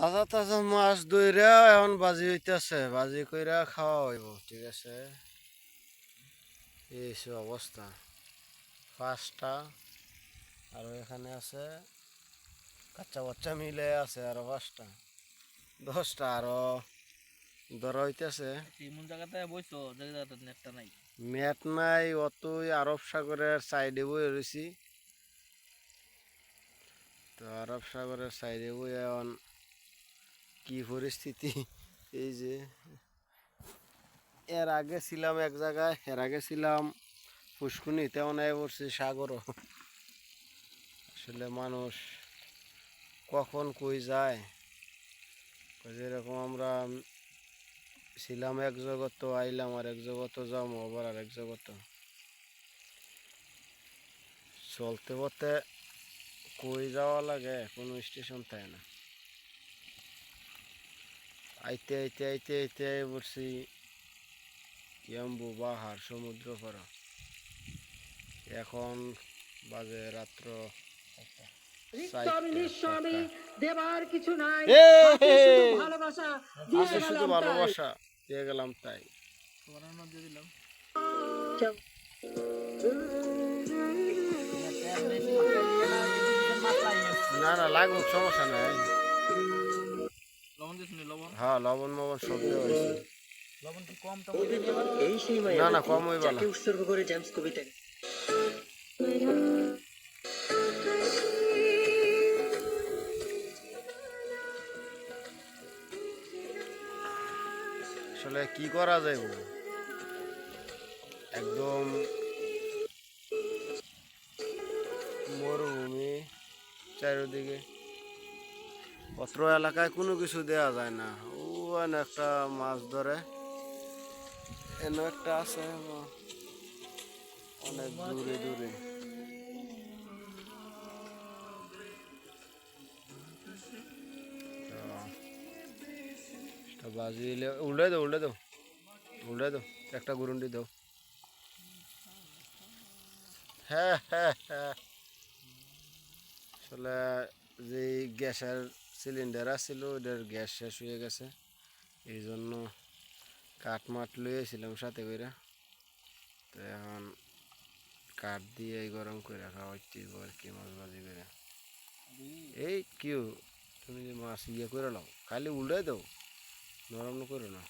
তাজা তাজা মাছ দইরা এখন বাজি হইতেছে বাজি কইরা খাওয়া হইব ঠিক আছে? এই অবস্থা। পাঁচটা আর এখানে আছে কাচ্চা বাচ্চা মিলে আছে আরও পাঁচটা। দশটা আরও ধরা হইতেছে। ম্যাট নাই। অতই আরব সাগরের সাইডে বই রয়েছি তো আরব সাগরের সাইডে বই এখন কি পরিস্থিতি? এই যে, এর আগে ছিলাম এক জায়গায়, এর আগে ছিলাম পুষ্কুনিতে অনেক পড়ছি সাগরও। আসলে মানুষ কখন কই যায়? যেরকম আমরা ছিলাম এক জগৎ আইলাম, আর এক জগৎ যাব, আবার আর এক জগৎ চলতে পথে কই যাওয়া লাগে? কোনো স্টেশন থাকে না। আইতে আইতে আইতে আইতে আই পড়ছি ইয়াম্বু পাহাড় সমুদ্র পাড়া এখন বাজে রাত্র দেবার কিছু নাই। ভালোবাসা দিয়ে শুধু গেলাম তাই। ভালোবাসা দিয়ে গেলাম তাই। দিলাম না না লাগুক সমস্যা নাই। হ্যাঁ লবণ মবন সব দেওয়া হয়েছে। লবণ কি কম টম এই সেই মায়া না না কম হইবা না। উৎসর্গ করে জেমস কবিতাকে আসলে কি করা যায় বলো? একদম মরুভূমি চারিদিকে। অত্র এলাকায় কোনো কিছু দেওয়া যায় না। ও এনে একটা মাছ ধরে। এনে একটা আছে অনেক দূরে দূরে। তো বাজি এলে উল্টে দাও উল্টে দাও। উল্টে দাও, একটা গুরুন্ডি দাও। হ্যাঁ হ্যাঁ হ্যাঁ। আসলে যে গ্যাসের সিলিন্ডার আসছিল ওটার গ্যাস শেষ হয়ে গেছে। এই জন্য কাঠ মাঠ লইয়েছিলাম সাথে করে তো এখন কাঠ দিয়ে গরম করে রাখা হচ্ছে আর কি মাছ বাজি করে এই কিউ, তুমি যে মাছ ইয়ে করে নাও খালি উল্টে দাও, নরম করে না